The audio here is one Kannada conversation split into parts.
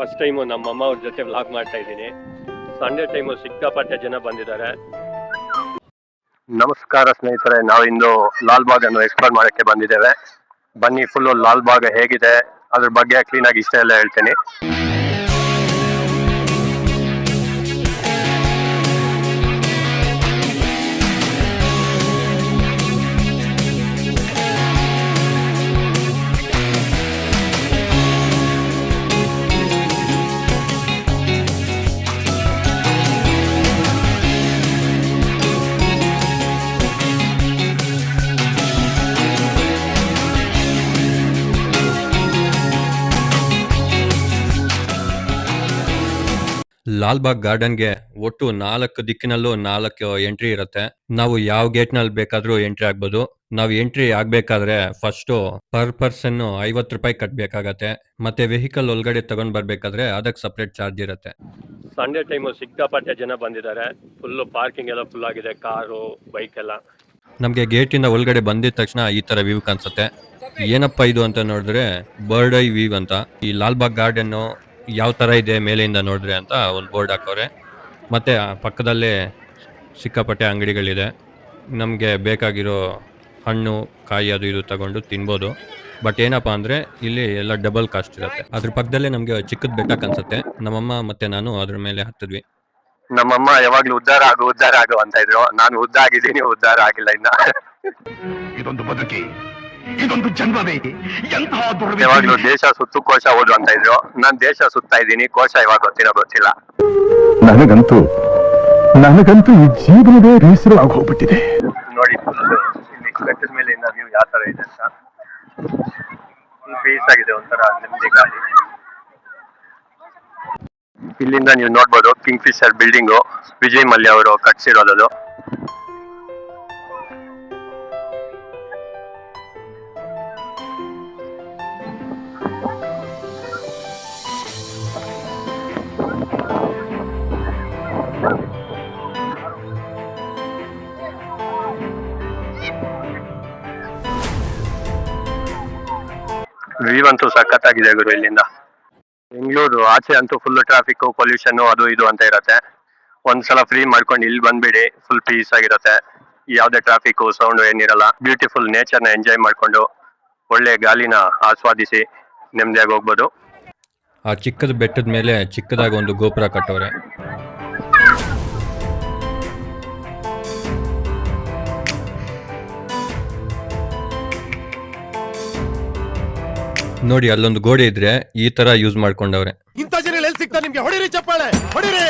ಫಸ್ಟ್ ಟೈಮು ನಮ್ಮ ಅಮ್ಮ ಅವ್ರ ಜೊತೆ ವ್ಲಾಗ್ ಮಾಡ್ತಾ ಇದ್ದೀನಿ. ಸಂಡೇ ಟೈಮು ಸಿಕ್ಕಾಪಟ್ಟೆ ಜನ ಬಂದಿದ್ದಾರೆ. ನಮಸ್ಕಾರ ಸ್ನೇಹಿತರೆ ನಾವಿಂದು ಲಾಲ್ಬಾಗ್ ಅನ್ನು ಎಕ್ಸ್ಪ್ಲೋರ್ ಮಾಡಕ್ಕೆ ಬಂದಿದ್ದೇವೆ. ಬನ್ನಿ ಫುಲ್ಲು ಲಾಲ್ಬಾಗ್ ಹೇಗಿದೆ? ಅದ್ರ ಬಗ್ಗೆ ಕ್ಲೀನ್ ಆಗಿ ಇಷ್ಟ ಎಲ್ಲ ಹೇಳ್ತೀನಿ. ಲಾಲ್ಬಾಗ್ ಗಾರ್ಡನ್ಗೆ ಒಟ್ಟು ನಾಲ್ಕು ದಿಕ್ಕಿನಲ್ಲೂ ನಾಲ್ಕು ಎಂಟ್ರಿ ಇರುತ್ತೆ. ನಾವು ಯಾವ ಗೇಟ್ನಲ್ಲಿ ಬೇಕಾದ್ರೂ ಎಂಟ್ರಿ ಆಗ್ಬೋದು. ನಾವು ಎಂಟ್ರಿ ಆಗ್ಬೇಕಾದ್ರೆ ಫಸ್ಟ್ ಪರ್ ಪರ್ಸನ್ ಐವತ್ತು ರೂಪಾಯಿ ಕಟ್ಬೇಕಾಗತ್ತೆ. ಮತ್ತೆ ವೆಹಿಕಲ್ ಒಳಗಡೆ ತಗೊಂಡ್ ಬರ್ಬೇಕಾದ್ರೆ ಅದಕ್ಕೆ ಸಪ್ರೇಟ್ ಚಾರ್ಜ್ ಇರುತ್ತೆ. ಸಂಡೇ ಟೈಮು ಸಿಕ್ಕಾಪಟ್ಟೆ ಜನ ಬಂದಿದ್ದಾರೆ. ಫುಲ್ ಪಾರ್ಕಿಂಗ್ ಎಲ್ಲ ಫುಲ್ ಆಗಿದೆ ಕಾರು ಬೈಕ್ ಎಲ್ಲ. ನಮಗೆ ಗೇಟಿಂದ ಒಳಗಡೆ ಬಂದಿದ ತಕ್ಷಣ ಈ ತರ ವ್ಯೂ ಕಾಣಿಸುತ್ತೆ. ಏನಪ್ಪ ಇದು ಅಂತ ನೋಡಿದ್ರೆ ಬರ್ಡ್ ಐ ವ್ಯೂ ಅಂತ. ಈ ಲಾಲ್ಬಾಗ್ ಗಾರ್ಡನ್ ಯಾವ ತರ ಇದೆ ಮೇಲೆಯಿಂದ ನೋಡಿದ್ರೆ ಅಂತ ಒಂದು ಬೋರ್ಡ್ ಹಾಕೋರೆ. ಮತ್ತೆ ಆ ಪಕ್ಕದಲ್ಲೇ ಸಿಕ್ಕಾಪಟ್ಟೆ ಅಂಗಡಿಗಳಿದೆ. ನಮಗೆ ಬೇಕಾಗಿರೋ ಹಣ್ಣು ಕಾಯಿ ಅದು ಇದು ತಗೊಂಡು ತಿನ್ಬೋದು. ಬಟ್ ಏನಪ್ಪ ಅಂದ್ರೆ ಇಲ್ಲಿ ಎಲ್ಲ ಡಬಲ್ ಕಾಸ್ಟ್ ಇರುತ್ತೆ. ಅದ್ರ ಪಕ್ಕದಲ್ಲೇ ನಮಗೆ ಚಿಕ್ಕದ ಬೆಟ್ಟ ಕಾಣಿಸುತ್ತೆ. ನಮ್ಮಮ್ಮ ಮತ್ತೆ ನಾನು ಅದ್ರ ಮೇಲೆ ಹತ್ತಿದ್ವಿ. ನಮ್ಮಮ್ಮ ಯಾವಾಗ್ಲೂ ಉದ್ದಾರ ಆಗು ಉದ್ದಾರ ಆಗು ಅಂತ ಇದ್ರು. ನಾನು ಉದ್ದ ಆಗಿದ್ದೀನಿ ಉದ್ದಾರ ಆಗಿಲ್ಲ ಇನ್ನ. ಇದೊಂದು ಬದುಕಿ. ಇದೊಂದು ಜನ್ಮವೇ ಎಂತಹ ಯಾವಾಗ್ಲೂ ದೇಶ ಸುತ್ತು ಕೋಶ ಓದು ಅಂತ ಇದ್ರು. ನಾನ್ ದೇಶ ಸುತ್ತಾ ಇದ್ದೀನಿ ಕೋಶ ಇವಾಗ ಗೊತ್ತಿರೋ ಗೊತ್ತಿಲ್ಲ. ನನಗಂತೂ ನನಗಂತೂ ಈ ಜೀವನವೇ ಬೇಸರ ಹೋಗ್ಬಿಟ್ಟಿದೆ. ನೋಡಿ ಇಲ್ಲಿ ಬೆಟ್ಟದ ಮೇಲೆ ಇನ್ನ ವ್ಯೂ ಯಾವ ತರ ಇದೆ ಅಂತ. ಪೀಸ್ ಆಗಿದೆ ಒಂಥರ ನೆಮ್ಮದಿ ಗಾಳಿ. ಇಲ್ಲಿಂದ ನೀವು ನೋಡ್ಬೋದು Kingfisher building Vijay Mallya ಅವರು ಕಟ್ಸಿರೋದು ವ್ಯೂ ಅಂತೂ ಸಖತ್ತಾಗಿದೆ ಗುರು ಇಲ್ಲಿಂದ. ಬೆಂಗಳೂರು ಆಚೆ ಅಂತೂ ಫುಲ್ ಟ್ರಾಫಿಕ್ ಪೊಲ್ಯೂಷನ್ ಅದು ಇದು ಅಂತ ಇರತ್ತೆ. ಒಂದ್ಸಲ ಫ್ರೀ ಮಾಡ್ಕೊಂಡು ಇಲ್ಲಿ ಬಂದ್ಬಿಡಿ ಫುಲ್ ಪೀಸ್ ಆಗಿರತ್ತೆ. ಯಾವ್ದೇ ಟ್ರಾಫಿಕ್ ಸೌಂಡ್ ಏನಿರಲ್ಲ ಬ್ಯೂಟಿಫುಲ್ ನೇಚರ್ನ ಎಂಜಾಯ್ ಮಾಡ್ಕೊಂಡು ಒಳ್ಳೆ ಗಾಲಿನ ಆಸ್ವಾದಿಸಿ ನೆಮ್ಮದಿಯಾಗಿ ಹೋಗ್ಬೋದು. ಆ ಚಿಕ್ಕದ ಬೆಟ್ಟದ ಮೇಲೆ ಚಿಕ್ಕದಾಗಿ ಒಂದು ಗೋಪುರ ಕಟ್ಟವ್ರೆ. ನೋಡಿ ಅಲ್ಲೊಂದು ಗೋಡೆ ಇದ್ರೆ ಈ ತರ ಯೂಸ್ ಮಾಡ್ಕೊಂಡವ್ರೆ. ಇಂತ ಜನ ಎಲ್ಲಿ ಸಿಗ್ತಾ ನಿಮ್ಗೆ? ಹೊಡಿರಿ ಚಪ್ಪಾಳೆ ಹೊಡಿರಿ.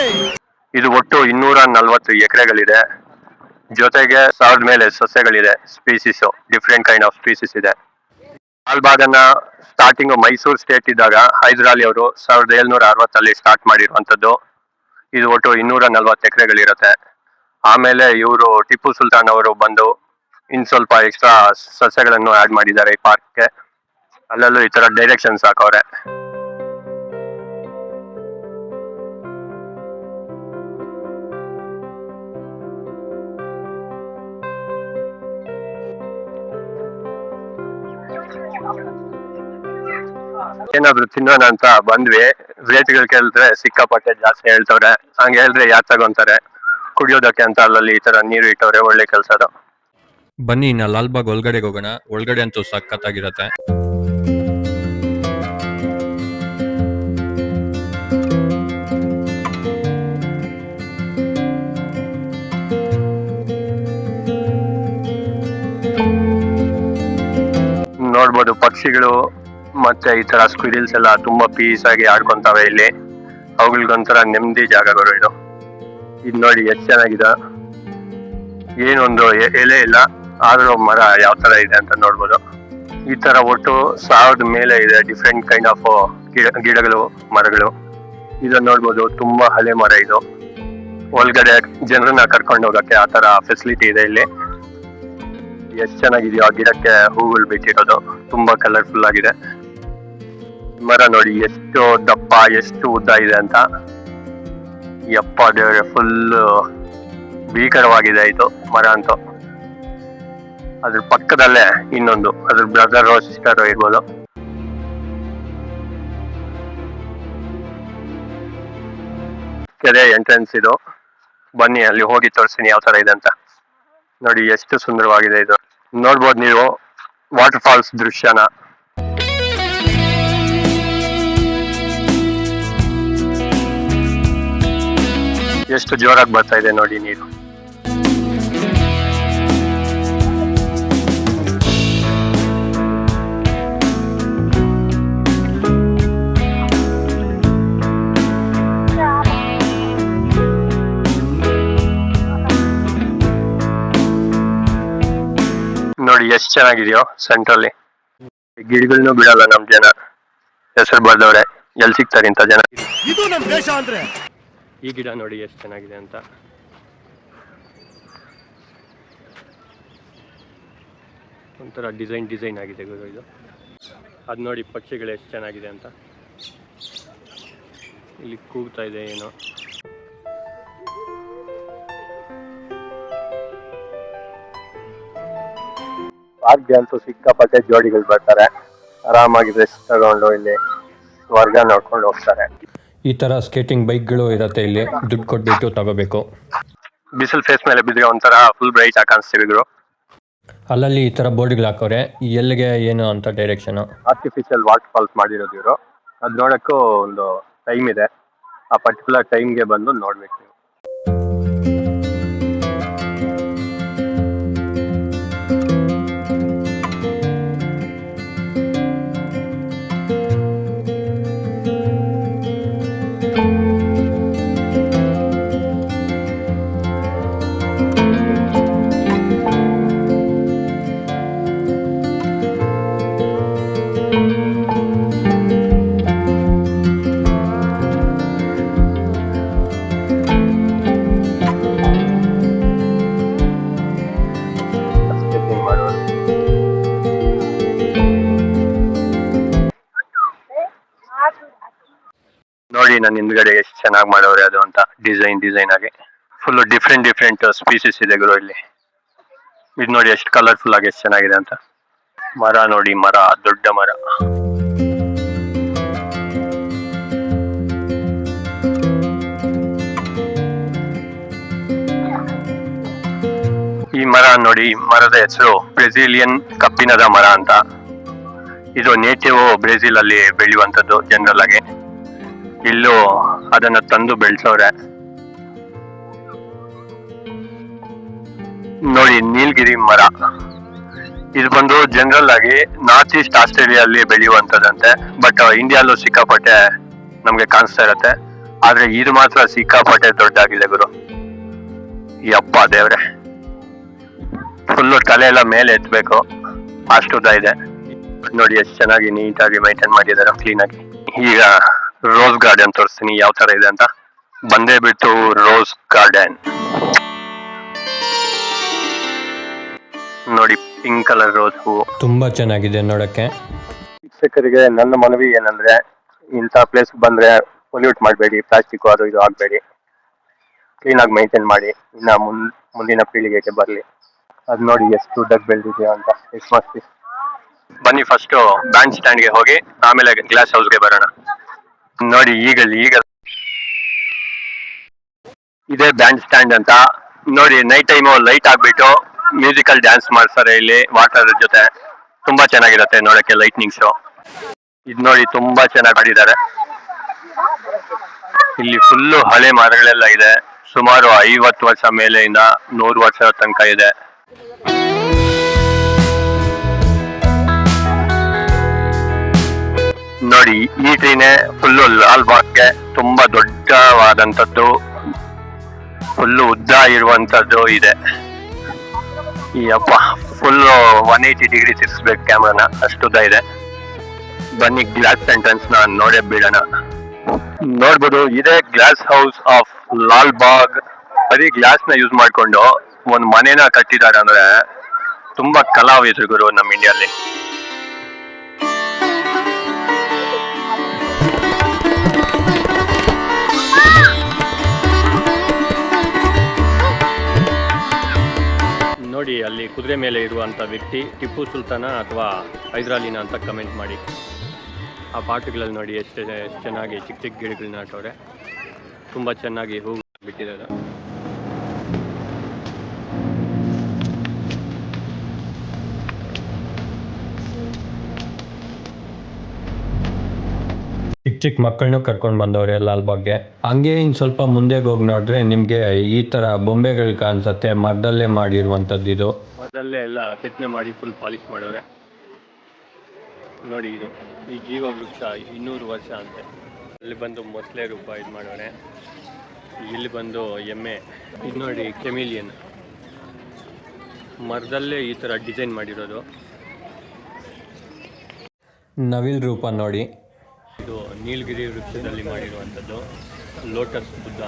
ಇದು ಒಟ್ಟು ಇನ್ನೂರ ನಲ್ವತ್ತು ಎಕರೆಗಳಿದೆ. ಜೊತೆಗೆ ಸಾವಿರದ ಮೇಲೆ ಸಸ್ಯಗಳಿದೆ species different kind of species ಇದೆ. ಲಾಲ್ಬಾಗನ್ನ ಸ್ಟಾರ್ಟಿಂಗ್ ಮೈಸೂರು ಸ್ಟೇಟ್ ಇದ್ದಾಗ ಹೈದರಾಲಿ ಅವರು ಸಾವಿರದ ಏಳ್ನೂರ ಅರವತ್ತಲ್ಲಿ ಸ್ಟಾರ್ಟ್ ಮಾಡಿರುವಂಥದ್ದು. ಇದು ಒಟ್ಟು ಇನ್ನೂರ ನಲ್ವತ್ತು ಎಕರೆಗಳಿರುತ್ತೆ. ಆಮೇಲೆ ಇವರು ಟಿಪ್ಪು ಸುಲ್ತಾನ್ ಅವರು ಬಂದು ಇನ್ ಸ್ವಲ್ಪ ಎಕ್ಸ್ಟ್ರಾ ಸಸ್ಯಗಳನ್ನು ಆಡ್ ಮಾಡಿದ್ದಾರೆ ಈ ಪಾರ್ಕ್ಗೆ ಅಲ್ಲಲ್ಲೂ ಈ ತರ ಡೈರೆಕ್ಷನ್ ಹಾಕವ್ರೆ. ಏನಾದ್ರು ತಿನ್ನೋಣ ಅಂತ ಬಂದ್ವಿ. ರೇಟ್ಗಳು ಕೇಳಿದ್ರೆ ಸಿಕ್ಕಾಪಟ್ಟೆ ಜಾಸ್ತಿ ಹೇಳ್ತವ್ರೆ. ಹಂಗೆ ಹೇಳಿದ್ರೆ ಯಾರು ತಗೊಂತಾರೆ? ಕುಡಿಯೋದಕ್ಕೆ ಅಂತ ಅಲ್ಲಲ್ಲಿ ಈ ತರ ನೀರು ಇಟ್ಟವ್ರೆ ಒಳ್ಳೆ ಕೆಲ್ಸದು ಬನ್ನಿ, ಇನ್ನ ಲಾಲ್ಬಾಗ್ ಒಳಗಡೆಗೆ ಹೋಗೋಣ. ಒಳಗಡೆ ಅಂತೂ ಸಖತ್ತಾಗಿರತ್ತೆ. ನೋಡ್ಬೋದು ಪಕ್ಷಿಗಳು ಮತ್ತೆ ಈ ತರ ಸ್ಕ್ವಿರಿಲ್ಸ್ ಎಲ್ಲ ತುಂಬಾ ಪೀಸ್ ಆಗಿ ಆಡ್ಕೊಂತಾವೆ ಇಲ್ಲಿ. ಅವುಗಳಿಗೊಂಥರ ನೆಮ್ಮದಿ ಜಾಗಗಳು ಇದು. ಇದು ನೋಡಿ ಎಷ್ಟು ಚೆನ್ನಾಗಿದೆ. ಏನೊಂದು ಎಲೆ ಇಲ್ಲ, ಆದ್ರೂ ಮರ ಯಾವ ತರ ಇದೆ ಅಂತ ನೋಡ್ಬೋದು. ಈ ತರ ಒಟ್ಟು ಸಾವಿರದ ಮೇಲೆ ಇದೆ ಡಿಫ್ರೆಂಟ್ ಕೈಂಡ್ ಆಫ್ ಗಿಡ, ಗಿಡಗಳು, ಮರಗಳು. ಇದನ್ನ ನೋಡ್ಬೋದು, ತುಂಬಾ ಹಳೆ ಮರ ಇದು. ಒಳಗಡೆ ಜನರನ್ನ ಕರ್ಕೊಂಡು ಹೋಗಕ್ಕೆ ಆ ತರ ಫೆಸಿಲಿಟಿ ಇದೆ ಇಲ್ಲಿ. ಎಷ್ಟು ಚೆನ್ನಾಗಿದೆಯೋ ಆ ಗಿಡಕ್ಕೆ ಹೂಗಳು ಬಿಟ್ಟಿರೋದು. ತುಂಬಾ ಕಲರ್ಫುಲ್ ಆಗಿದೆ. ಮರ ನೋಡಿ ಎಷ್ಟು ದಪ್ಪ, ಎಷ್ಟು ಉದ್ದ ಇದೆ ಅಂತ. ಯಪ್ಪ ದೇವ್ರೆ ಫುಲ್ ಭೀಕರವಾಗಿದೆ ಇದು ಮರ ಅಂತೂ. ಅದ್ರ ಪಕ್ಕದಲ್ಲೇ ಇನ್ನೊಂದು, ಅದ್ರ ಬ್ರದರ್ ಸಿಸ್ಟರ್ ಇರ್ಬೋದು. ಕೆರೆ ಎಂಟ್ರೆನ್ಸ್ ಇದು. ಬನ್ನಿ, ಅಲ್ಲಿ ಹೋಗಿ ತೋರಿಸ್ತೀನಿ ಯಾವ ತರ ಇದೆ ಅಂತ. ನೋಡಿ, ಎಷ್ಟು ಸುಂದರವಾಗಿದೆ ಇದು. ನೋಡ್ಬೋದು ನೀವು. ವಾಟರ್ ಫಾಲ್ಸ್ ದೃಶ್ಯನ. ಎಷ್ಟು ಜೋರಾಗಿ ಬರ್ತಾ ಇದೆ ನೋಡಿ ನೀರು. ಎಷ್ಟು ಚೆನ್ನಾಗಿದೆಯೋ ಸೆಂಟ್ರಲ್ಲಿ ಗಿಡಗಳನ್ನೂ ಬಿಡಲ್ಲ ನಮ್ ಜನ. ಹೆಸರು ಬರ್ದವ್ರೆ ಎಲ್ಲಿ ಸಿಗ್ತಾರೆ ಇಂಥ ಜನ? ಇದು ನಮ್ ದೇಶ ಅಂದ್ರೆ. ಈ ಗಿಡ ನೋಡಿ ಎಷ್ಟು ಚೆನ್ನಾಗಿದೆ ಅಂತ. ಒಂಥರ ಡಿಸೈನ್ ಡಿಸೈನ್ ಆಗಿದೆ ಗುರು ಇದು. ಅದು ನೋಡಿ ಪಕ್ಷಿಗಳು ಎಷ್ಟು ಚೆನ್ನಾಗಿದೆ ಅಂತ. ಇಲ್ಲಿ ಕೂಗ್ತಾ ಇದೆ ಏನೋ. ಪಾರ್ಕ್ಗೆ ಅಂತೂ ಸಿಕ್ಕಾಪಟ್ಟೆ ಜೋಡಿಗಳು ಬರ್ತಾರೆ. ಆರಾಮಾಗಿ ರೆಸ್ಟ್ ತಗೊಂಡು ಇಲ್ಲಿ ಸ್ವರ್ಗ ನೋಡ್ಕೊಂಡು ಹೋಗ್ತಾರೆ. ಈ ತರ ಸ್ಕೇಟಿಂಗ್ ಬೈಕ್ಗಳು ಇರತ್ತೆ ಇಲ್ಲಿ. ದುಡ್ಡು ಕೊಟ್ಬಿಟ್ಟು ತಗೋಬೇಕು. ಬಿಸಿಲು ಫೇಸ್ ಮೇಲೆ ಬಿದ್ದರೆ ಒಂಥರ ಫುಲ್ ಬ್ರೈಟ್ ಆಗಿ ಕಾಣಿಸ್ತೀವಿ ಗುರು. ಅಲ್ಲಲ್ಲಿ ಈ ತರ ಬೋರ್ಡ್ಗಳು ಹಾಕೋರೆ. ಎಲ್ಲಿಗೆ ಏನು ಅಂತ ಡೈರೆಕ್ಷನ್ ಆರ್ಟಿಫಿಷಿಯಲ್ ವಾಟರ್ ಫಾಲ್ಸ್ ಮಾಡಿರೋದು ಇವರು. ಅದು ನೋಡೋಕ್ಕೂ ಒಂದು ಟೈಮ್ ಇದೆ. ಆ ಪರ್ಟಿಕ್ಯುಲರ್ ಟೈಮ್ಗೆ ಬಂದು ನೋಡ್ಬೇಕು ನೀವು. ಚೆನ್ನಾಗಿ ಮಾಡವ್ರೆ ಅದು ಅಂತ ಡಿಸೈನ್ ಡಿಸೈನ್ ಆಗಿ. ಫುಲ್ ಡಿಫ್ರೆಂಟ್ ಡಿಫ್ರೆಂಟ್ ಸ್ಪೀಸೀಸ್ ಇದೆ ಗುರು ಇಲ್ಲಿ. ಇದು ನೋಡಿ ಎಷ್ಟು ಕಲರ್ಫುಲ್ ಆಗಿ ಎಷ್ಟು ಚೆನ್ನಾಗಿದೆ ಅಂತ. ಮರ ನೋಡಿ, ಮರ, ದೊಡ್ಡ ಮರ. ಈ ಮರ ನೋಡಿ ಮರದ ಹೆಸರು ಬ್ರೆಜಿಲಿಯನ್ ಕಬ್ಬಿಣದ ಮರ ಅಂತ. ಇದು ನೇಟಿವ್ ಬ್ರೆಜಿಲ್ ಅಲ್ಲಿ ಬೆಳೆಯುವಂತದ್ದು ಜನರಲ್ ಆಗಿ. ಇಲ್ಲೂ ಅದನ್ನ ತಂದು ಬೆಳೆಸೋರೆ. ನೋಡಿ, ನೀಲಗಿರಿ ಮರ. ಇದು ಬಂದು ಜನರಲ್ ಆಗಿ ನಾರ್ತ್ ಈಸ್ಟ್ ಆಸ್ಟ್ರೇಲಿಯಾ ಅಲ್ಲಿ ಬೆಳೆಯುವಂತದಂತೆ ಬಟ್ ಇಂಡಿಯಾಲೂ ಸಿಕ್ಕಾಪಟ್ಟೆ ನಮ್ಗೆ ಕಾಣಿಸ್ತಾ ಇರತ್ತೆ. ಆದ್ರೆ ಇದು ಮಾತ್ರ ಸಿಕ್ಕಾಪಟ್ಟೆ ದೊಡ್ಡಾಗಿದೆ ಗುರು. ಯಪ್ಪ ದೇವ್ರೆ. ಫುಲ್ಲು ತಲೆ ಎಲ್ಲ ಮೇಲೆ ಎತ್ತಬೇಕು ಅಷ್ಟು ಉದ್ದ ಇದೆ. ನೋಡಿ, ಎಷ್ಟು ಚೆನ್ನಾಗಿ ನೀಟಾಗಿ ಮೈಂಟೈನ್ ಮಾಡಿದ್ದಾರೆ ಕ್ಲೀನ್ ಆಗಿ. ಈಗ ರೋಸ್ ಗಾರ್ಡನ್ ತೋರಿಸ್ತೀನಿ ಯಾವ ತರ ಇದೆ ಅಂತ. ಬಂದೇ ಬಿಟ್ಟು ರೋಸ್ ಗಾರ್ಡನ್ ನೋಡಿ ಪಿಂಕ್ ಕಲರ್ ರೋಸ್ ಹೂವು. ತುಂಬಾ ಚೆನ್ನಾಗಿದೆ ನೋಡಕ್ಕೆ. ಶಿಕ್ಷಕರಿಗೆ ನನ್ನ ಮನವಿ ಏನಂದ್ರೆ ಇಂಥ ಪ್ಲೇಸ್ ಬಂದ್ರೆ ಪೊಲ್ಯೂಟ್ ಮಾಡಬೇಡಿ ಪ್ಲಾಸ್ಟಿಕ್ ಅದು ಇದು ಆಗಬೇಡಿ. ಕ್ಲೀನ್ ಆಗಿ ಮೈಂಟೈನ್ ಮಾಡಿ ಇನ್ನ ಮುನ್ ಮುಂದಿನ ಪೀಳಿಗೆಗೆ ಬರಲಿ. ಅದ್ ನೋಡಿ ಎಷ್ಟು ದೊಡ್ಡ ಬೆಳೆದಿದೆಯೋ ಅಂತ ಎಷ್ಟು ಮಸ್ತಿ ಬನ್ನಿ ಫಸ್ಟ್ ಬ್ಯಾಂಡ್ ಸ್ಟ್ಯಾಂಡ್ಗೆ ಹೋಗಿ ಆಮೇಲೆ ಗ್ಲಾಸ್ ಹೌಸ್ಗೆ ಬರೋಣ. ನೋಡಿ ಈಗ ಈಗ ಇದೇ ಬ್ಯಾಂಡ್ ಸ್ಟ್ಯಾಂಡ್ ಅಂತ. ನೋಡಿ ನೈಟ್ ಟೈಮು ಲೈಟ್ ಆಗ್ಬಿಟ್ಟು ಮ್ಯೂಸಿಕಲ್ ಡ್ಯಾನ್ಸ್ ಮಾಡ್ತಾರೆ ಇಲ್ಲಿ ವಾಟರ್ ಜೊತೆ. ತುಂಬಾ ಚೆನ್ನಾಗಿರುತ್ತೆ ನೋಡಕ್ಕೆ ಲೈಟ್ನಿಂಗ್ಸ್ ಇದು ನೋಡಿ, ತುಂಬಾ ಚೆನ್ನಾಗಿ ಮಾಡಿದ್ದಾರೆ. ಇಲ್ಲಿ ಫುಲ್ಲು ಹಳೆ ಮರಗಳೆಲ್ಲ ಇದೆ. ಸುಮಾರು ಐವತ್ತು ವರ್ಷ ಮೇಲೆಯಿಂದ ನೂರು ವರ್ಷದ ತನಕ ಇದೆ. ನೋಡಿ, ಈ ಟ್ರೀನೇ ಫುಲ್ಲು ಲಾಲ್ ಬಾಗ್ಗೆ ತುಂಬಾ ದೊಡ್ಡವಾದಂಥದ್ದು ಫುಲ್ಲು ಉದ್ದ ಇರುವಂತದ್ದು ಇದೆ. ಈ ಅಪ್ಪ ಫುಲ್ ಒನ್ ಏಯ್ಟಿ ಡಿಗ್ರಿ ತಿರ್ಸ್ಬೇಕು ಕ್ಯಾಮ್ರಾನ ಅಷ್ಟು ಉದ್ದ ಇದೆ. ಬನ್ನಿ ಗ್ಲಾಸ್ ಸೆಂಟೆನ್ಸ್ನ ನೋಡೇ ಬಿಡೋಣ. ನೋಡ್ಬೋದು, ಇದೇ glass house of Lal Bagh ಬರೀ ಗ್ಲಾಸ್ನ ಯೂಸ್ ಮಾಡ್ಕೊಂಡು, ಒಂದು ಮನೆನ ಕಟ್ಟಿದ್ದಾರೆ ಅಂದ್ರೆ, ತುಂಬಾ ಕಲಾವಿದರು ಗುರು ನಮ್ಮ ಇಂಡಿಯಲ್ಲಿ ನೋಡಿ, ಅಲ್ಲಿ ಕುದುರೆ ಮೇಲೆ ಇರುವಂಥ ವ್ಯಕ್ತಿ, ಟಿಪ್ಪು ಸುಲ್ತಾನ ಅಥವಾ ಹೈದರಾಲಿನ ಅಂತ ಕಮೆಂಟ್ ಮಾಡಿ. ಆ ಪಾಟುಗಳಲ್ಲಿ ನೋಡಿ, ಎಷ್ಟು ಚೆನ್ನಾಗಿ ಚಿಕ್ಕ ಚಿಕ್ಕ ಗಿಡಗಳನ್ನ ಹಾಕವ್ರೆ ತುಂಬ ಚೆನ್ನಾಗಿ ಹೂ ಬಿಟ್ಟಿದ್ದಾರೆ. ಚಿಕ್ಕ ಮಕ್ಕಳನ್ನೂ ಕರ್ಕೊಂಡು ಬಂದವ್ರೆ ಲಾಲ್ಬಾಗ್ಗೆ ಹಂಗೆ ಇನ್ನು ಸ್ವಲ್ಪ ಮುಂದೆ ಹೋಗಿ ನೋಡಿದ್ರೆ ನಿಮಗೆ ಈ ಥರ ಬೊಂಬೆಗಳು ಕಾಣಿಸುತ್ತೆ ಮರದಲ್ಲೇ ಮಾಡಿರುವಂಥದ್ದು ಇದು. ಮರದಲ್ಲೇ ಎಲ್ಲ ಕೆತ್ತನೆ ಮಾಡಿ ಫುಲ್ ಪಾಲಿಶ್ ಮಾಡೋರೆ. ನೋಡಿ ಇದು ಈ ಜೀವ ವೃಕ್ಷ ಇನ್ನೂರು ವರ್ಷ ಅಂತೆ. ಅಲ್ಲಿ ಬಂದು ಮೊಸಳೆ ರೂಪ ಇದು ಮಾಡೋರೆ. ಇಲ್ಲಿ ಬಂದು ಎಮ್ಮೆ. ಇದು ನೋಡಿ ಕೆಮಿಲಿಯನ್ ಮರದಲ್ಲೇ ಈ ಥರ ಡಿಸೈನ್ ಮಾಡಿರೋದು. ನವಿಲ್ ರೂಪ ನೋಡಿ. ಇದು ನೀಲಗಿರಿ ವೃಕ್ಷದಲ್ಲಿ ಮಾಡಿರುವಂಥದ್ದು, ಲೋಟಸ್ ಬುದ್ಧ.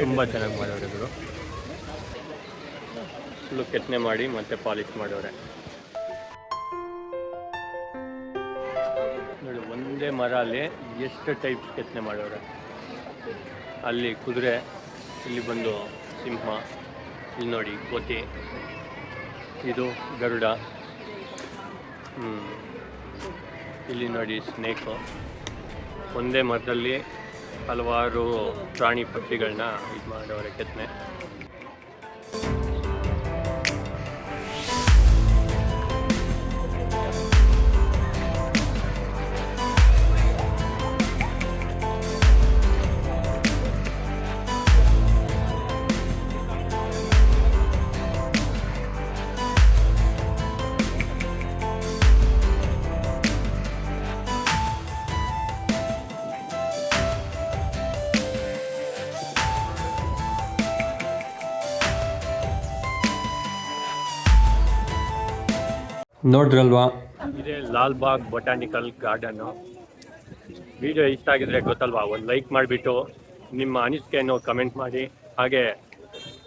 ತುಂಬ ಚೆನ್ನಾಗಿ ಮಾಡೋರು ಇವರು ಫುಲ್ಲು ಕೆತ್ತನೆ ಮಾಡಿ ಮತ್ತೆ ಪಾಲಿಶ್ ಮಾಡೋರೆ ನೋಡಿ, ಒಂದೇ ಮರ ಅಲ್ಲಿ ಎಷ್ಟು ಟೈಪ್ ಕೆತ್ತನೆ ಮಾಡೋರೆ ಅಲ್ಲಿ ಕುದುರೆ, ಇಲ್ಲಿ ಬಂದು ಸಿಂಹ, ಇಲ್ಲಿ ನೋಡಿ ಕೋತಿ ಇದು ಗರುಡ ಹ್ಮ್. ಇಲ್ಲಿ ನೋಡಿ ಸ್ನೇಕು ಒಂದೇ ಮರದಲ್ಲಿ ಹಲವಾರು ಪ್ರಾಣಿ ಪಕ್ಷಿಗಳನ್ನ ಇದು ಮಾಡೋರೆ ಕೆತ್ತನೆ ನೋಡ್ರಲ್ವಾ ಇದೇ ಲಾಲ್ಬಾಗ್ ಬೊಟಾನಿಕಲ್ ಗಾರ್ಡನ್ನು ವಿಡಿಯೋ ಇಷ್ಟ ಆಗಿದ್ರೆ ಗೊತ್ತಲ್ವಾ, ಒಂದು ಲೈಕ್ ಮಾಡಿಬಿಟ್ಟು ನಿಮ್ಮ ಅನಿಸಿಕೆಯನ್ನು ಕಮೆಂಟ್ ಮಾಡಿ, ಹಾಗೆ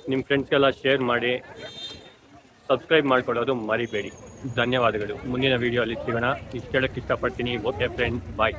ನಿಮ್ಮ ಫ್ರೆಂಡ್ಸ್ಗೆಲ್ಲ ಶೇರ್ ಮಾಡಿ ಸಬ್ಸ್ಕ್ರೈಬ್ ಮಾಡ್ಕೊಳ್ಳೋದು ಮರಿಬೇಡಿ. ಧನ್ಯವಾದಗಳು. ಮುಂದಿನ ವಿಡಿಯೋ ಅಲ್ಲಿ ಸಿಗೋಣ. ಇಷ್ಟು ಹೇಳಕ್ಕೆ ಇಷ್ಟಪಡ್ತೀನಿ. Okay friend bye